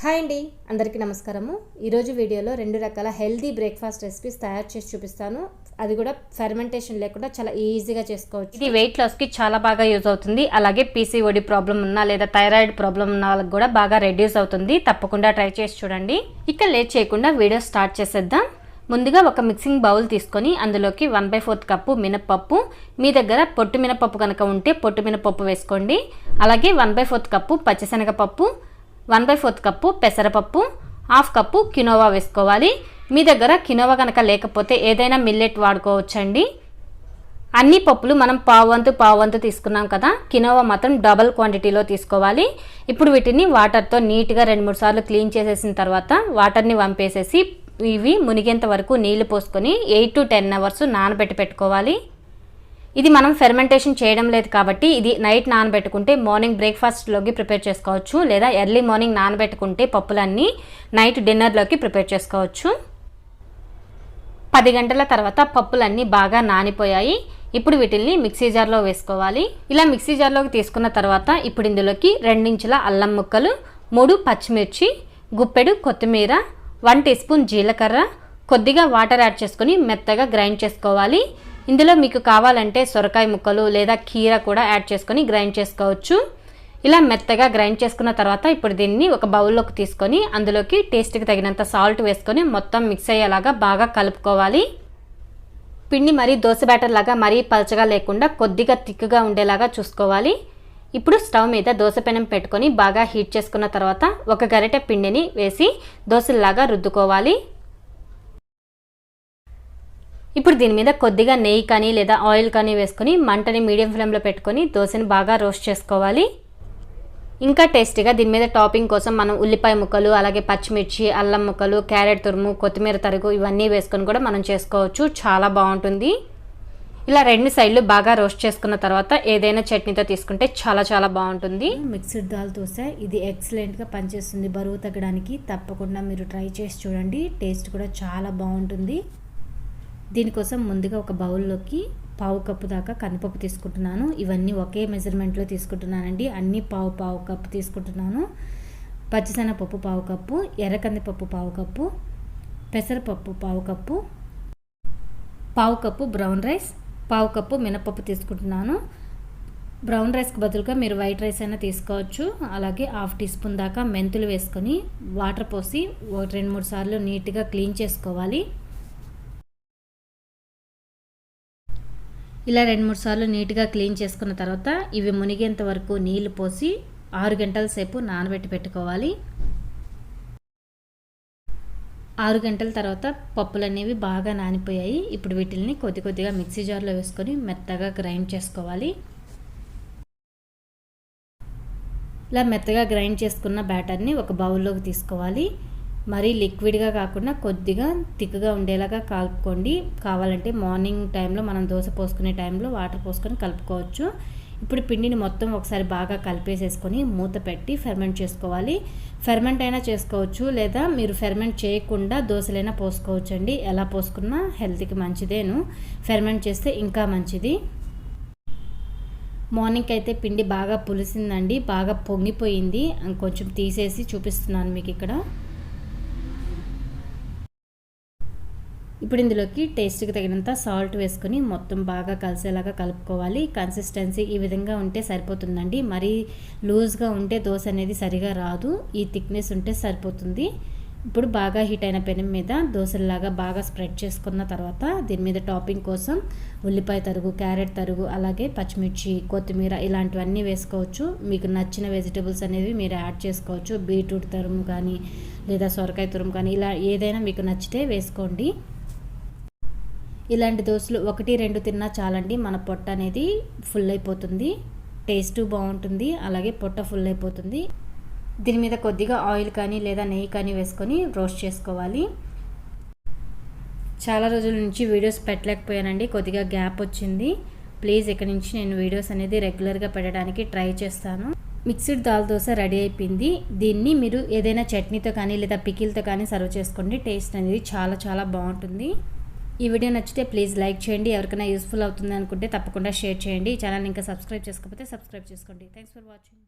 Hi అండి అందరికీ నమస్కారము. ఈరోజు వీడియోలో రెండు రకాల హెల్దీ బ్రేక్ఫాస్ట్ రెసిపీస్ తయారు చేసి చూపిస్తాను. అది కూడా ఫెర్మెంటేషన్ లేకుండా చాలా ఈజీగా చేసుకోవచ్చు. ఇది వెయిట్ లాస్కి చాలా బాగా యూజ్ అవుతుంది. అలాగే పీసీఓడి ప్రాబ్లం ఉన్నా లేదా థైరాయిడ్ ప్రాబ్లం ఉన్న వాళ్ళకి కూడా బాగా రెడ్యూస్ అవుతుంది. తప్పకుండా ట్రై చేసి చూడండి. ఇక లేట్ చేయకుండా వీడియో స్టార్ట్ చేసేద్దాం. ముందుగా ఒక మిక్సింగ్ బౌల్ తీసుకొని అందులోకి వన్ బై ఫోర్త్ కప్పు మినపప్పు మీ దగ్గర పొట్టు మినపప్పు కనుక ఉంటే పొట్టు మినపప్పు వేసుకోండి. అలాగే వన్ బై ఫోర్త్ కప్పు పచ్చిశనగపప్పు. వన్ బై ఫోర్త్ కప్పు పెసరపప్పు హాఫ్ కప్పు కినోవా వేసుకోవాలి. మీ దగ్గర కినోవా కనుక లేకపోతే ఏదైనా మిల్లెట్ వాడుకోవచ్చండి. అన్ని పప్పులు మనం పావంతు పావంతు తీసుకున్నాం కదా కినోవా మాత్రం డబల్ క్వాంటిటీలో తీసుకోవాలి. ఇప్పుడు వీటిని వాటర్తో నీట్గా రెండు మూడు సార్లు క్లీన్ చేసేసిన తర్వాత వాటర్ని వంపేసేసి ఇవి మునిగేంత వరకు నీళ్ళు పోసుకొని ఎయిట్ టు టెన్ అవర్స్ నానబెట్టి పెట్టుకోవాలి. ఇది మనం ఫెర్మెంటేషన్ చేయడం లేదు కాబట్టి ఇది నైట్ నానబెట్టుకుంటే మార్నింగ్ బ్రేక్ఫాస్ట్లోకి ప్రిపేర్ చేసుకోవచ్చు లేదా ఎర్లీ మార్నింగ్ నానబెట్టుకుంటే పప్పులన్నీ నైట్ డిన్నర్లోకి ప్రిపేర్ చేసుకోవచ్చు. పది గంటల తర్వాత పప్పులన్నీ బాగా నానిపోయాయి. ఇప్పుడు వీటిల్ని మిక్సీ జార్లో వేసుకోవాలి. ఇలా మిక్సీ జార్లోకి తీసుకున్న తర్వాత ఇప్పుడు ఇందులోకి రెండించుల అల్లం ముక్కలు మూడు పచ్చిమిర్చి గుప్పెడు కొత్తిమీర వన్ టీ స్పూన్ జీలకర్ర కొద్దిగా వాటర్ యాడ్ చేసుకొని మెత్తగా గ్రైండ్ చేసుకోవాలి. ఇందులో మీకు కావాలంటే సొరకాయ ముక్కలు లేదా కీర కూడా యాడ్ చేసుకొని గ్రైండ్ చేసుకోవచ్చు. ఇలా మెత్తగా గ్రైండ్ చేసుకున్న తర్వాత ఇప్పుడు దీన్ని ఒక బౌల్లోకి తీసుకొని అందులోకి టేస్ట్కి తగినంత సాల్ట్ వేసుకొని మొత్తం మిక్స్ అయ్యేలాగా బాగా కలుపుకోవాలి. పిండి మరీ దోశ బ్యాటర్ లాగా మరీ పలచగా లేకుండా కొద్దిగా థిక్గా ఉండేలాగా చూసుకోవాలి. ఇప్పుడు స్టవ్ మీద దోశ పెనం పెట్టుకొని బాగా హీట్ చేసుకున్న తర్వాత ఒక గరిటె పిండిని వేసి దోశల్లాగా రుద్దుకోవాలి. ఇప్పుడు దీని మీద కొద్దిగా నెయ్యి కానీ లేదా ఆయిల్ కానీ వేసుకొని మంటని మీడియం ఫ్లేమ్లో పెట్టుకొని దోశని బాగా రోస్ట్ చేసుకోవాలి. ఇంకా టేస్టీగా దీని మీద టాపింగ్ కోసం మనం ఉల్లిపాయ ముక్కలు అలాగే పచ్చిమిర్చి అల్లం ముక్కలు క్యారెట్ తురుము కొత్తిమీర తరుగు ఇవన్నీ వేసుకొని కూడా మనం చేసుకోవచ్చు. చాలా బాగుంటుంది. ఇలా రెండు సైడ్లు బాగా రోస్ట్ చేసుకున్న తర్వాత ఏదైనా చట్నీతో తీసుకుంటే చాలా చాలా బాగుంటుంది. మిక్స్డ్ దాల్ దోశ ఇది ఎక్సలెంట్గా పనిచేస్తుంది బరువు తగ్గడానికి. తప్పకుండా మీరు ట్రై చేసి చూడండి. టేస్ట్ కూడా చాలా బాగుంటుంది. దీనికోసం ముందుగా ఒక బౌల్లోకి పావు కప్పు దాకా కందిపప్పు తీసుకుంటున్నాను. ఇవన్నీ ఒకే మెజర్మెంట్లో తీసుకుంటున్నానండి. అన్నీ పావు పావు కప్పు తీసుకుంటున్నాను. పచ్చిసెనపప్పు పావు కప్పు ఎర్ర కందిపప్పు పావు కప్పు పెసరపప్పు పావు కప్పు పావు కప్పు బ్రౌన్ రైస్ పావు కప్పు మినపప్పు తీసుకుంటున్నాను. బ్రౌన్ రైస్కి బదులుగా మీరు వైట్ రైస్ అయినా తీసుకోవచ్చు. అలాగే హాఫ్ టీ స్పూన్ దాకా మెంతులు వేసుకొని వాటర్ పోసి రెండు మూడు సార్లు నీట్గా క్లీన్ చేసుకోవాలి. ఇలా రెండు మూడు సార్లు నీట్గా క్లీన్ చేసుకున్న తర్వాత ఇవి మునిగేంత వరకు నీళ్ళు పోసి ఆరు గంటల సేపు నానబెట్టి పెట్టుకోవాలి. ఆరు గంటల తర్వాత పప్పులు అనేవి బాగా నానిపోయాయి. ఇప్పుడు వీటిని కొద్ది కొద్దిగా మిక్సీ జార్లో వేసుకొని మెత్తగా గ్రైండ్ చేసుకోవాలి. ఇలా మెత్తగా గ్రైండ్ చేసుకున్న బ్యాటర్ని ఒక బౌల్లోకి తీసుకోవాలి. మరీ లిక్విడ్గా కాకుండా కొద్దిగా థిక్గా ఉండేలాగా కలుపుకోండి. కావాలంటే మార్నింగ్ టైంలో మనం దోశ పోసుకునే టైంలో వాటర్ పోసుకొని కలుపుకోవచ్చు. ఇప్పుడు పిండిని మొత్తం ఒకసారి బాగా కలిపేసేసుకొని మూత పెట్టి ఫెర్మెంట్ చేసుకోవాలి. ఫెర్మెంట్ అయినా చేసుకోవచ్చు లేదా మీరు ఫెర్మెంట్ చేయకుండా దోశలైనా పోసుకోవచ్చు అండి ఎలా పోసుకున్నా హెల్త్కి మంచిదేను. ఫెర్మెంట్ చేస్తే ఇంకా మంచిది. మార్నింగ్ అయితే పిండి బాగా పులిసిందండి. బాగా పొంగిపోయింది. కొంచెం తీసేసి చూపిస్తున్నాను మీకు ఇక్కడ. ఇప్పుడు ఇందులోకి టేస్ట్కి తగినంత సాల్ట్ వేసుకొని మొత్తం బాగా కలిసేలాగా కలుపుకోవాలి. కన్సిస్టెన్సీ ఈ విధంగా ఉంటే సరిపోతుందండి. మరీ లూజ్గా ఉంటే దోశ అనేది సరిగా రాదు. ఈ థిక్నెస్ ఉంటే సరిపోతుంది. ఇప్పుడు బాగా హీట్ అయిన పెనం మీద దోశలాగా బాగా స్ప్రెడ్ చేసుకున్న తర్వాత దీని మీద టాపింగ్ కోసం ఉల్లిపాయ తరుగు క్యారెట్ తరుగు అలాగే పచ్చిమిర్చి కొత్తిమీర ఇలాంటివన్నీ వేసుకోవచ్చు. మీకు నచ్చిన వెజిటబుల్స్ అనేవి మీరు యాడ్ చేసుకోవచ్చు. బీట్రూట్ తరుము కానీ లేదా సొరకాయ తురుము కానీ ఇలా ఏదైనా మీకు నచ్చితే వేసుకోండి. ఇలాంటి దోశలు ఒకటి రెండు తిన్నా చాలండి. మన పొట్ట అనేది ఫుల్ అయిపోతుంది. టేస్ట్ బాగుంటుంది. అలాగే పొట్ట ఫుల్ అయిపోతుంది. దీని మీద కొద్దిగా ఆయిల్ కానీ లేదా నెయ్యి కానీ వేసుకొని రోస్ట్ చేసుకోవాలి. చాలా రోజుల నుంచి వీడియోస్ పెట్టలేకపోయానండి. కొద్దిగా గ్యాప్ వచ్చింది. ప్లీజ్ ఇక్కడ నుంచి నేను వీడియోస్ అనేది రెగ్యులర్గా పెట్టడానికి ట్రై చేస్తాను. మిక్స్డ్ దాల్ దోశ రెడీ అయిపోయింది. దీన్ని మీరు ఏదైనా చట్నీతో కానీ లేదా పికిల్తో కానీ సర్వ్ చేసుకోండి. టేస్ట్ అనేది చాలా చాలా బాగుంటుంది. ఈ వీడియో నచ్చితే ప్లీజ్ లైక్ చేయండి. ఎవరికైనా యూస్ఫుల్ అవుతుంది అనుకుంటే తప్పకుండా షేర్ చేయండి. ఈ ఛానల్ ఇంకా సబ్స్క్రైబ్ చేసుకోకపోతే సబ్స్క్రైబ్ చేసుకోండి. Thanks for watching